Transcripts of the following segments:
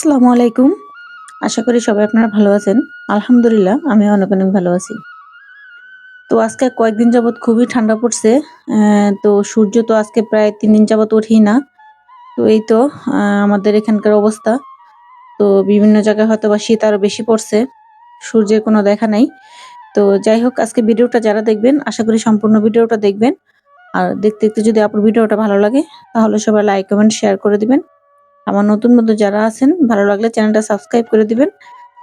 আসসালামু আলাইকুম। আশা করি সবাই আপনারা ভালো আছেন। আলহামদুলিল্লাহ আমি অনেক অনেক ভালো আছি। তো আজকে কয়েকদিন যাবৎ খুবই ঠান্ডা পড়ছে। তো সূর্য তো আজকে প্রায় তিন দিন যাবৎ ওঠেই না। তো এই তো আমাদের এখানকার অবস্থা। তো বিভিন্ন জায়গায় হয়তো বা শীত আরও বেশি পড়ছে। সূর্যের কোনো দেখা নাই। তো যাই হোক, আজকে ভিডিওটা যারা দেখবেন, আশা করি সম্পূর্ণ ভিডিওটা দেখবেন। আর দেখতে দেখতে যদি আপনার ভিডিওটা ভালো লাগে, তাহলে সবাই লাইক কমেন্ট শেয়ার করে দিবেন। আমার নতুন বন্ধু যারা আছেন, ভালো লাগলে চ্যানেলটা সাবস্ক্রাইব করে দিবেন।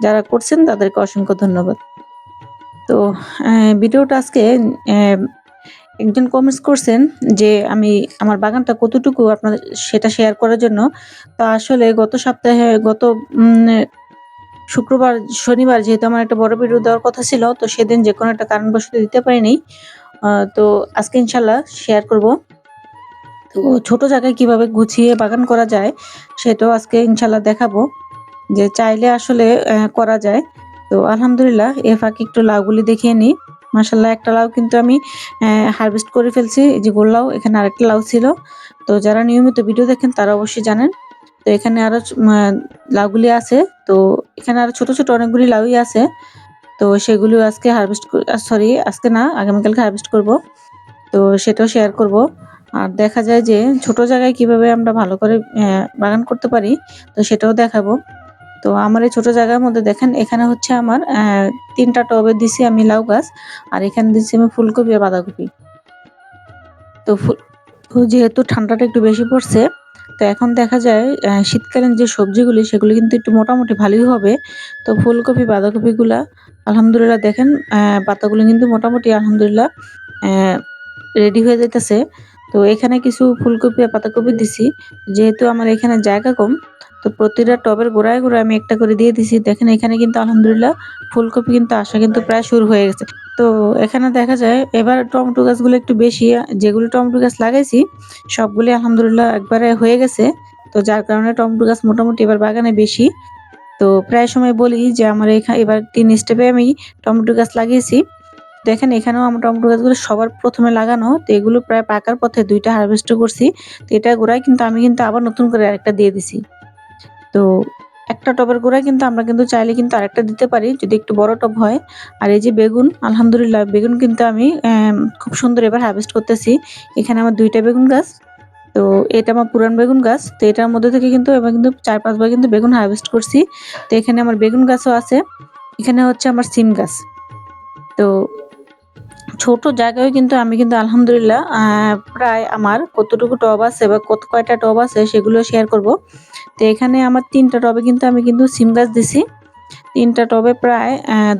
যারা করছেন, তাদেরকে অসংখ্য ধন্যবাদ। তো ভিডিওটা আজকে একজন কমেন্টস করছেন যে, আমি আমার বাগানটা কতটুকু আপনাদের, সেটা শেয়ার করার জন্য। তো আসলে গত সপ্তাহে, গত শুক্রবার, শনিবার যেহেতু আমার একটা বড় ভিডিও দেওয়ার কথা ছিল, তো সেদিন যে কোনো একটা কারণবশত দিতে পারিনি। তো আজকে ইনশাল্লাহ শেয়ার করব। তো ছোট জায়গায় কীভাবে গুছিয়ে বাগান করা যায় সেটাও আজকে ইনশাল্লাহ দেখাবো। যে চাইলে আসলে করা যায়। তো আলহামদুলিল্লাহ এ ফাঁকে একটু লাউগুলি দেখিয়ে নিই। মাসাল্লাহ একটা লাউ কিন্তু আমি হারভেস্ট করে ফেলছি। এই যে গোল লাউ এখানে আরেকটা লাউ ছিল। তো যারা নিয়মিত ভিডিও দেখেন তারা অবশ্যই জানেন। তো এখানে আরও চ- উম, আহ, লাউগুলি আছে। তো এখানে আরও ছোট ছোট অনেকগুলি লাউই আছে। তো সেগুলো আজকে হারভেস্ট সরি আজকে না আগামীকালকে হারভেস্ট করব। তো সেটাও শেয়ার করব। আর দেখা যায় যে ছোট জায়গায় কীভাবে আমরা ভালো করে বাগান করতে পারি, তো সেটাও দেখাবো। তো আমার এই ছোট জায়গার মধ্যে দেখেন, এখানে হচ্ছে আমার তিনটা টবে দিছি আমি লাউ গাছ, আর এখানে দিচ্ছি আমি ফুলকপি আর বাঁধাকপি। তো ফুল যেহেতু ঠান্ডাটা একটু বেশি পড়ছে, তো এখন দেখা যায় শীতকালীন যে সবজিগুলি, সেগুলি কিন্তু একটু মোটামুটি ভালোই হবে। তো ফুলকপি, বাঁধাকপিগুলা, আলহামদুলিল্লাহ দেখেন পাতাগুলো কিন্তু মোটামুটি আলহামদুলিল্লাহ রেডি হয়ে যেতেছে তো এখানে কিছু ফুলকপি আর পাতাকপি দিছি। যেহেতু আমার এখানে জায়গা কম, তো প্রতিটা টবের গোড়ায় গোড়ায় আমি একটা করে দিয়ে দিছি। দেখেন, এখানে কিন্তু আলহামদুলিল্লাহ ফুলকপি কিন্তু আসা কিন্তু প্রায় শুরু হয়ে গেছে। তো এখানে দেখা যায়, এবার টমেটো গাছগুলো একটু বেশি, যেগুলো টমেটো গাছ লাগাইছি, সবগুলি আলহামদুলিল্লাহ একবারে হয়ে গেছে। তো যার কারণে টমেটো গাছ মোটামুটি এবার বাগানে বেশি। তো প্রায় সময় বলি যে, আমার এখানে এবার তিন স্টেপে আমি টমেটো গাছ লাগিয়েছি। দেখেন এখানেও আমার টমেটো গাছগুলো সবার প্রথমে লাগানো, তো এগুলো প্রায় পাকার পথে দুইটা হারভেস্ট করছি, তো এটা গোড়ায় কিন্তু আমি কিন্তু আবার নতুন করে আরেকটা দিয়ে দিছি। তো একটা টবের গোড়ায় কিন্তু আমরা কিন্তু চাইলে কিন্তু আরেকটা দিতে পারি, যদি একটু বড় টব হয়। আর এই যে বেগুন, আলহামদুলিল্লাহ বেগুন কিন্তু আমি খুব সুন্দর এবার হারভেস্ট করতেছি। এখানে আমার দুইটা বেগুন গাছ, তো এটা আমার পুরান বেগুন গাছ, তো এটার মধ্যে থেকে কিন্তু এবার কিন্তু চার পাঁচবার কিন্তু বেগুন হারভেস্ট করছি। তো এখানে আমার বেগুন গাছও আছে, এখানে হচ্ছে আমার সিম গাছ। তো ছোট জায়গায় কিন্তু আমি কিন্তু আলহামদুলিল্লাহ প্রায় আমার কতটুকু টব আছে বা কত কয়টা টব আছে সেগুলো শেয়ার করব। তো এখানে আমার তিনটা টবে কিন্তু আমি কিন্তু সিম গাছ দিছি। তিনটা টবে প্রায়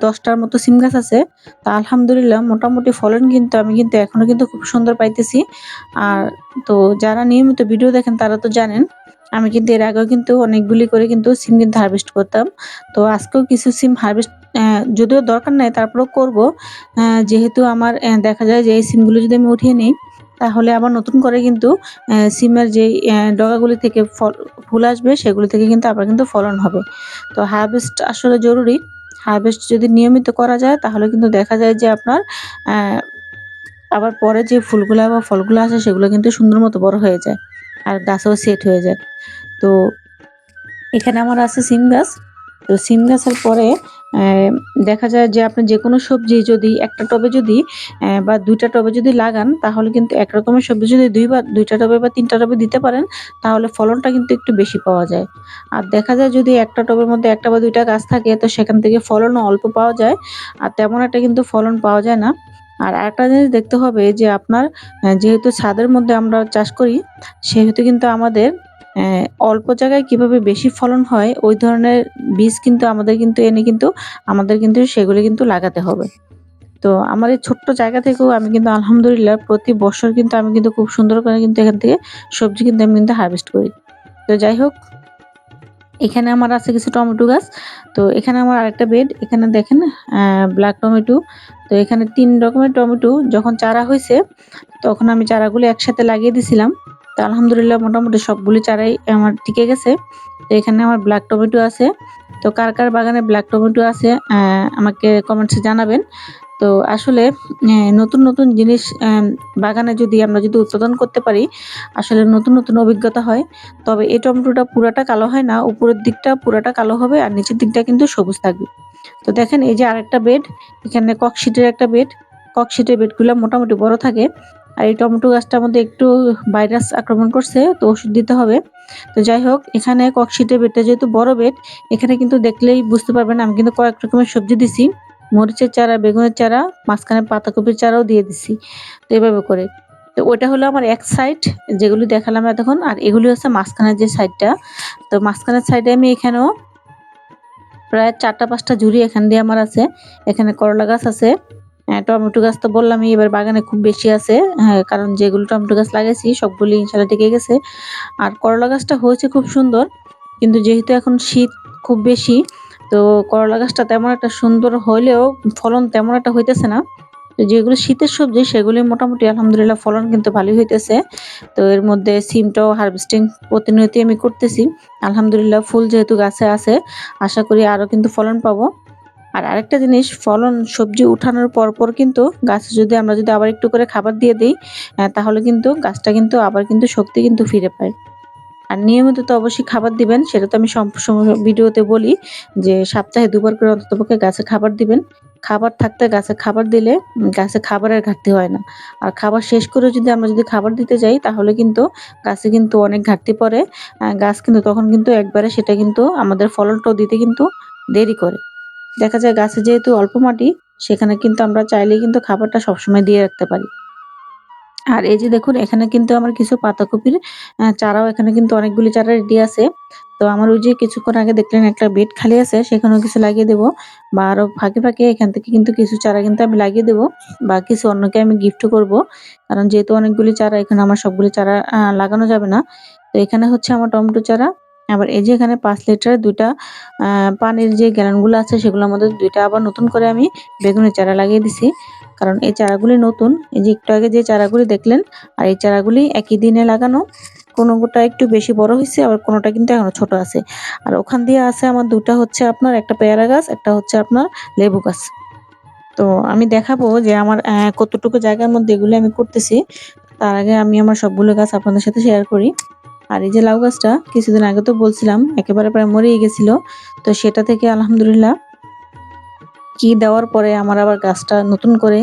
দশটার মতো সিম গাছ আছে। তা আলহামদুলিল্লাহ মোটামুটি ফলন কিন্তু আমি কিন্তু এখনও কিন্তু খুব সুন্দর পাইতেছি। আর তো যারা নিয়মিত ভিডিও দেখেন তারা তো জানেন, আমি কিন্তু এর আগেও কিন্তু অনেকগুলি করে কিন্তু সিম কিন্তু হারভেস্ট করতাম। তো আজকেও কিছু সিম হারভেস্ট যদিও দরকার নাই, তারপরেও করব। যেহেতু আমার দেখা যায় যে এই সিমগুলো যদি আমি উঠিয়ে নিই, তাহলে আবার নতুন করে কিন্তু সিমের যে ডগাগুলি থেকে ফল, ফুল আসবে, সেগুলি থেকে কিন্তু আবার কিন্তু ফলন হবে। তো হারভেস্ট আসলে জরুরি। হারভেস্ট যদি নিয়মিত করা যায়, তাহলে কিন্তু দেখা যায় যে আপনার আবার পরে যে ফুলগুলো বা ফলগুলো আসে, সেগুলো কিন্তু সুন্দর মতো বড় হয়ে যায় আর গাছও সেট হয়ে যায়। তো এখানে আমার আছে সিম গাছ। তো সিম গাছের পরে দেখা যায় যে আপনি যে কোনো সবজি যদি, একটা টবে যদি বা দুইটা টবে যদি লাগান, তাহলে কিন্তু এক রকমের সবজি যদি দুই বা, দুইটা টবে বা তিনটা টবে দিতে পারেন, তাহলে ফলনটা কিন্তু একটু বেশি পাওয়া যায়। আর দেখা যায় যদি একটা টবের মধ্যে একটা বা দুইটা গাছ থাকে, তো সেখান থেকে ফলনও অল্প পাওয়া যায়, আর তেমন একটা কিন্তু ফলন পাওয়া যায় না। আর একটা জিনিস দেখতে হবে যে আপনার যেহেতু ছাদের মধ্যে আমরা চাষ করি, সেহেতু কিন্তু আমাদের অল্প জায়গায় কীভাবে বেশি ফলন হয়, ওই ধরনের বীজ কিন্তু আমাদের কিন্তু এনে কিন্তু, আমাদের কিন্তু সেগুলি কিন্তু লাগাতে হবে। তো আমার এই ছোট্ট জায়গা থেকেও আমি কিন্তু আলহামদুলিল্লাহ প্রতি বছর কিন্তু আমি কিন্তু খুব সুন্দর করে কিন্তু এখান থেকে সবজি কিন্তু আমি কিন্তু হারভেস্ট করি। তো যাই হোক, এখানে আমার আছে কিছু টমেটো গাছ। তো এখানে আমার আরেকটা বেড এখানে দেখেন ব্ল্যাক টমেটো। তো এখানে তিন রকমের টমেটো, যখন চারা হয়েছে তখন আমি চারাগুলো একসাথে লাগিয়ে দিছিলাম। তো আলহামদুলিল্লাহ মোটামুটি সবগুলি চারাই আমার টিকে গেছে। তো এখানে আমার ব্ল্যাক টমেটো আছে। তো কার কার বাগানে ব্ল্যাক টমেটো আছে আমাকে কমেন্টসে জানাবেন। তো আসলে নতুন নতুন জিনিস বাগানে যদি আমরা যদি উৎপাদন করতে পারি, আসলে নতুন নতুন অভিজ্ঞতা হয়। তবে এই টমেটোটা পুরাটা কালো হয় না, উপরের দিকটা পুরাটা কালো হবে আর নিচের দিকটা কিন্তু সবুজ থাকবে। তো দেখেন এই যে আরেকটা বেড এখানে ককশিটের একটা বেড ককশিটের বেডগুলো মোটামুটি বড় থাকে। আর এই টমেটো গাছটার মধ্যে একটু ভাইরাস আক্রমণ করছে, তো ওষুধ দিতে হবে। তো যাই হোক, এখানে ককশিটের বেডটা যেহেতু বড় বেড, এখানে কিন্তু দেখলেই বুঝতে পারবেন আমি কিন্তু কয়েক রকমের সবজি দিছি। মরিচের চারা, বেগুনের চারা, মাঝখানে পাতাকপির চারাও দিয়ে দিছি, তো এভাবে করে। তো ওইটা হলো আমার এক সাইড, যেগুলি দেখালাম এতক্ষণ, আর এগুলি হচ্ছে মাঝখানের যে সাইডটা। তো মাঝখানের সাইডে আমি এখানেও প্রায় চারটা পাঁচটা ঝুড়ি এখান দিয়ে আমার আছে। এখানে করলা গাছ আছে টমেটো গাছ তো বললামই এবার বাগানে খুব বেশি আছে হ্যাঁ, কারণ যেগুলো টমেটো গাছ লাগাইছি সবগুলি ইনশাল্লাহ টিকে গেছে। আর করলা গাছটা হয়েছে খুব সুন্দর কিন্তু যেহেতু এখন শীত খুব বেশি তো করলা গাছটা তেমন একটা সুন্দর হলেও ফলন তেমন একটা হইতেছে না। তো যেগুলো শীতের সবজি সেগুলি মোটামুটি আলহামদুলিল্লাহ ফলন কিন্তু ভালোই হইতেছে। তো এর মধ্যে সিমটাও হারভেস্টিং প্রতিনিয়তই আমি করতেছি। আলহামদুলিল্লাহ ফুল যেহেতু গাছে আছে আশা করি আরও কিন্তু ফলন পাবো। আর আরেকটা জিনিস, ফলন, সবজি উঠানোর পর পর কিন্তু গাছে যদি আমরা যদি আবার একটু করে খাবার দিয়ে দিই তাহলে কিন্তু গাছটা কিন্তু আবার কিন্তু শক্তি কিন্তু ফিরে পায়। আর নিয়মিত তো অবশ্যই খাবার দিবেন, সেটা তো আমি ভিডিওতে বলি যে সপ্তাহে দুবার করে অন্ততপক্ষে গাছে খাবার দিবেন। খাবার থাকতে গাছে খাবার দিলে গাছে খাবারের ঘাটতি হয় না। আর খাবার শেষ করে যদি আমরা যদি খাবার দিতে যাই, তাহলে কিন্তু গাছে কিন্তু অনেক ঘাটতি পড়ে। গাছ কিন্তু তখন কিন্তু একবারে সেটা কিন্তু আমাদের ফলনটাও দিতে কিন্তু দেরি করে। দেখা যায় গাছে যেহেতু অল্প মাটি, সেখানে কিন্তু আমরা চাইলেই কিন্তু খাবারটা সবসময় দিয়ে রাখতে পারি। আর এই যে দেখুন, এখানে কিন্তু আমার কিছু পাতাকপির চারাও এখানে কিন্তু অনেকগুলি চারা রেডি আছে। তো আমার ওই যে কিছুক্ষণ আগে দেখলেন একটা বেড খালি আছে, সেখানেও কিছু লাগিয়ে দেবো। বা আরও ফাঁকে ফাঁকে এখান থেকে কিন্তু কিছু চারা কিন্তু আমি লাগিয়ে দেবো, বা কিছু অন্যকে আমি গিফট করব। কারণ যেহেতু অনেকগুলি চারা, এখানে আমার সবগুলি চারা লাগানো যাবে না। তো এখানে হচ্ছে আমার টমেটো চারা আবার এই যে এখানে পাঁচ লিটার দুইটা পানির যে গ্যালনগুলো আছে সেগুলোর মধ্যে দুইটা আবার নতুন করে আমি বেগুনের চারা লাগিয়ে দিছি। কারণ এই চারাগুলি নতুন, এই যে একটু আগে যে চারাগুলি দেখলেন, আর এই চারাগুলি একই দিনে লাগানো, কোনোটা একটু বেশি বড় হয়েছে, আবার কোনোটা কিন্তু এখনও ছোট আছে। আর ওখান দিয়ে আছে আমার দুটা হচ্ছে আপনার, একটা পেয়ারা গাছ, একটা হচ্ছে আপনার লেবু গাছ। তো আমি দেখাবো যে আমার কতটুকু জায়গার মধ্যে এগুলো আমি করতেছি। তার আগে আমি আমার সবগুলো গাছ আপনাদের সাথে শেয়ার করি। আর এই যে লাউ গাছটা কিছুদিন আগে তো বলছিলাম, একেবারে প্রায় মরেই গেছিল। তো সেটা থেকে আলহামদুলিল্লাহ কি দেওয়ার পরে আমার আবার গাছটা নতুন করে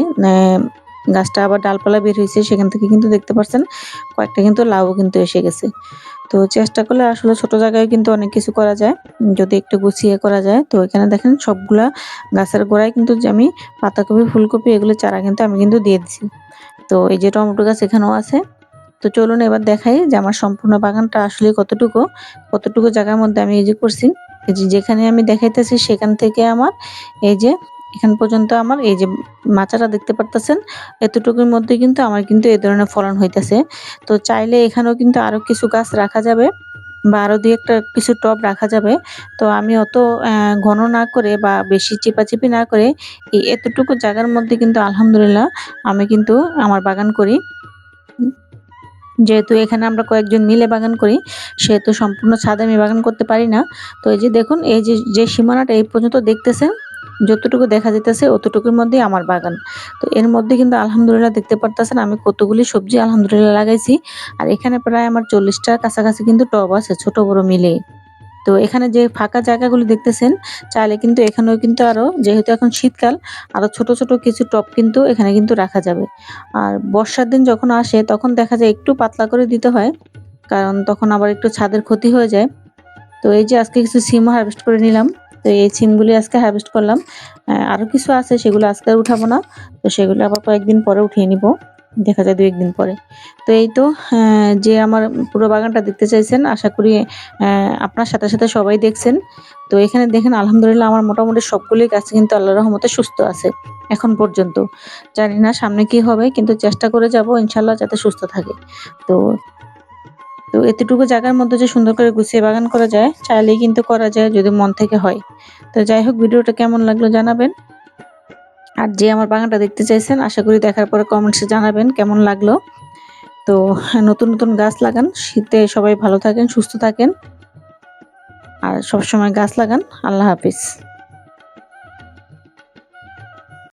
গাছটা আবার ডালপালা বের হয়েছে, সেখান থেকে কিন্তু দেখতে পাচ্ছেন কয়েকটা কিন্তু লাউ কিন্তু এসে গেছে। তো চেষ্টা করলে আসলে ছোট জায়গায় কিন্তু অনেক কিছু করা যায়, যদি একটু গুছিয়ে করা যায়। তো এখানে দেখেন সবগুলা গাছের গোড়ায় কিন্তু আমি পাতাকপি, ফুলকপি, এগুলো চারা কিন্তু আমি কিন্তু দিয়ে দিছি। তো এই যে টমেটো গাছ এখানেও আছে। তো চলুন এবার দেখাই যে আমার সম্পূর্ণ বাগানটা আসলে কতটুকু কতটুকু জায়গার মধ্যে আমি এই যে করছি। যেখানে আমি দেখাইতেছি সেখান থেকে আমার এই যে, এখান পর্যন্ত আমার এই যে মাচাটা দেখতে পারতেছেন, এতটুকুর মধ্যে কিন্তু আমার কিন্তু এই ধরনের ফলন হইতেছে। তো চাইলে এখানেও কিন্তু আরও কিছু গাছ রাখা যাবে বা আরও দুই একটা কিছু টব রাখা যাবে। তো আমি অত ঘন না করে বা বেশি চিপাচিপি না করে এই এতটুকু জায়গার মধ্যে কিন্তু আলহামদুলিল্লাহ আমি কিন্তু আমার বাগান করি। যেহেতু এখানে আমরা কয়েকজন মিলে বাগান করি, সেহেতু সম্পূর্ণ ছাদে আমি বাগান করতে পারি না। তো এই যে দেখুন, এই যে যে সীমানাটা এই পর্যন্ত দেখতেছে যতটুকু দেখা যেতেছে অতটুকুর মধ্যেই আমার বাগান। তো এর মধ্যে কিন্তু আলহামদুলিল্লাহ দেখতে পারতেছেন, আমি কতগুলি সবজি আলহামদুলিল্লাহ লাগাইছি। আর এখানে প্রায় আমার চল্লিশটার কাছাকাছি কিন্তু টব আছে, ছোট বড় মিলে তো এখানে যে ফাঁকা জায়গাগুলো দেখতেছেন, চাইলে কিন্তু এখানেও কিন্তু আরও যেহেতু এখন শীতকাল আরও ছোট ছোট কিছু টব কিন্তু এখানে কিন্তু রাখা যাবে। আর বর্ষার দিন যখন আসে, তখন দেখা যায় একটু পাতলা করে দিতে হয়, কারণ তখন আবার একটু ছাদের ক্ষতি হয়ে যায়। তো এই যে আজকে কিছু সিম হারভেস্ট করে নিলাম, তো এই সিমগুলি আজকে হারভেস্ট করলাম। আরও কিছু আছে, সেগুলো আজকে আর উঠাবো না, তো সেগুলো আবার কয়েকদিন পরে উঠিয়ে নিব। দেখা যায় দু একদিন পরে। তো এই তো আহ, যে আমার পুরো বাগানটা দেখতে চাইছেন আশা করি আপনার সাথে সাথে সবাই দেখছেন। তো এখানে দেখেন আলহামদুলিল্লাহ আমার মোটামুটি সবগুলোই গাছ কিন্তু আল্লাহ রহমতে সুস্থ আছে এখন পর্যন্ত। জানি না সামনে কি হবে কিন্তু চেষ্টা করে যাব ইনশাল্লাহ যাতে সুস্থ থাকে। তো তো এতটুকু জায়গার মধ্যে যে সুন্দর করে গুছিয়ে বাগান করা যায় চাইলেই কিন্তু করা যায় যদি মন থেকে হয়। তো যাই হোক ভিডিওটা কেমন লাগল জানাবেন। আর যে আমার বাগানটা দেখতে চাইছেন, আশা করি দেখার পরে কমেন্টসে জানাবেন কেমন লাগল। তো, নতুন নতুন গাছ লাগান, শীতে সবাই ভালো থাকেন, সুস্থ থাকেন। আর সবসময় গাছ লাগান, আল্লাহ হাফিজ।